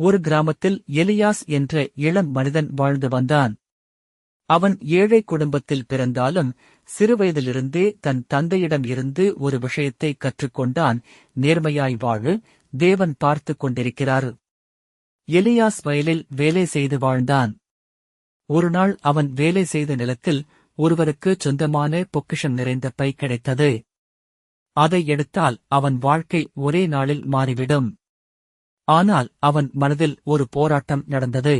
ஒரு கிராமத்தில் எலியாஸ் என்ற இளம் மனிதன் வாழ்ந்து வந்தான். அவன் ஏழை குடும்பத்தில் பிறந்தாலும் சிறுவயதிலிருந்தே தன் தந்தையிடம் இருந்து ஒரு விஷயத்தை கற்றுக்கொண்டான். நேர்மையாய் வாழு தேவன் பார்த்துக் கொண்டிருக்கிறார். எலியாஸ் வயலில் வேலை செய்து வாழ்ந்தான். ஒருநாள் அவன் வேலை செய்த நிலத்தில் ஒருவருக்கு சொந்தமான பொக்கிஷம் நிறைந்த பை கிடைத்தது. அதை எடுத்தால் அவன் வாழ்க்கை ஒரே நாளில் மாறிவிடும். ஆனால் அவன் மனதில் ஒரு போராட்டம் நடந்தது.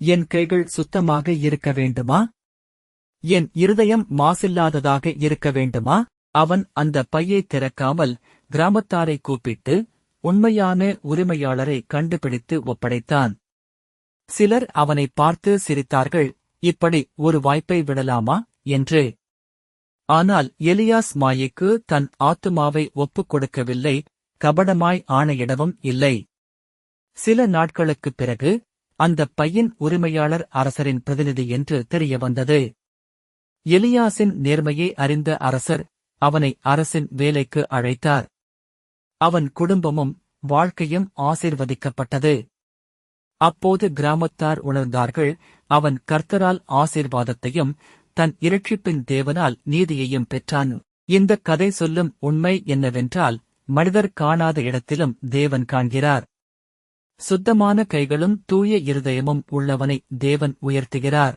என் கைகள் சுத்தமாக இருக்க வேண்டுமா? என் இருதயம் மாசில்லாததாக இருக்க வேண்டுமா? அவன் அந்த பையை திறக்காமல் கிராமத்தாரை கூப்பிட்டு உண்மையான உரிமையாளரை கண்டுபிடித்து ஒப்படைத்தான். சிலர் அவனை பார்த்து சிரித்தார்கள் இப்படி ஒரு வாய்ப்பை விடலாமா? என்று. ஆனால் எலியாஸ் மாயைக்கு தன் ஆத்துமாவை ஒப்புக் கொடுக்கவில்லை கபடமாய் ஆணையிடவும் இல்லை. சில நாட்களுக்குப் பிறகு அந்தப் பையன் உரிமையாளர் அரசரின் பிரதிநிதி என்று தெரிய வந்தது எலியாசின் நேர்மையை அறிந்த அரசர் அவனை அரசின் வேலைக்கு அழைத்தார். அவன் குடும்பமும் வாழ்க்கையும் ஆசீர்வதிக்கப்பட்டது. அப்போது கிராமத்தார் உணர்ந்தார்கள் அவன் கர்த்தரால் ஆசீர்வாதத்தையும் தன் இரட்சிப்பின் தேவனால் நீதியையும் பெற்றான். இந்த கதை சொல்லும் உண்மை என்னவென்றால் மனிதர் காணாத இடத்திலும் தேவன் காண்கிறார். சுத்தமான கைகளும் தூய இருதயமும் உள்ளவனை தேவன் உயர்த்துகிறார்.